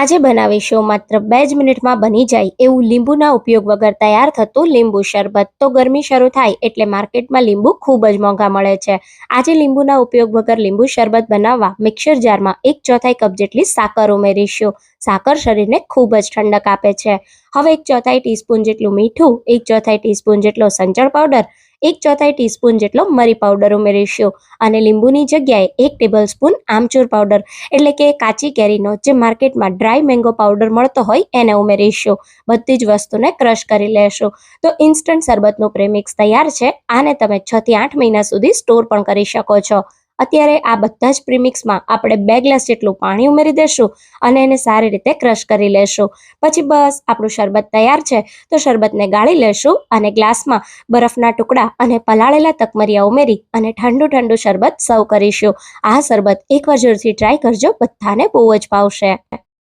આજે બનાવીશું માત્ર બે જ મિનિટમાં બની જાય એવું લીંબુના ઉપયોગ વગર તૈયાર થતું લીંબુ શરબત. તો ગરમી શરૂ થાય એટલે માર્કેટમાં લીંબુ ખૂબ જ મોંઘા મળે છે. આજે લીંબુના ઉપયોગ વગર લીંબુ શરબત બનાવવા મિક્સર જારમાં એક ચોથાઈ કપ જેટલી સાકર ઉમેરીશું. સાકર શરીરને ખૂબ જ ઠંડક આપે છે. હવે એક ચોથાઈ ટીસ્પૂન જેટલું મીઠું, એક ચોથાઈ ટીસ્પૂન જેટલો સંચળ પાવડર, એક ચોથાઈ ટીસ્પૂન જેટલો મરી પાવડર ઉમેરીશું. અને લીંબુની જગ્યાએ એક ટેબલ સ્પૂન આમચૂર પાવડર, એટલે કે કાચી કેરીનો જે માર્કેટમાં ડ્રાય મેંગો પાવડર મળતો હોય એને ઉમેરીશું. બધી જ વસ્તુને ક્રશ કરી લેશું. તો ઇન્સ્ટન્ટ શરબતનું પ્રેમિક્સ તૈયાર છે. આને તમે છથી આઠ મહિના સુધી સ્ટોર પણ કરી શકો છો. અત્યારે આ બધા જ પ્રીમિક્સમાં આપણે બે ગ્લાસ જેટલું પાણી ઉમેરી દેશું અને એને સારી રીતે ક્રશ કરી લેશું. પછી બસ આપણું શરબત તૈયાર છે તો શરબતને ગાળી લેશું અને ગ્લાસમાં બરફના ટુકડા અને પલાળેલા તકમરિયા ઉમેરી અને ઠંડુ ઠંડુ શરબત સર્વ કરીશું. આ શરબત એકવાર જરૂરથી ટ્રાય કરજો, બધાને બહુ જ ભાવશે.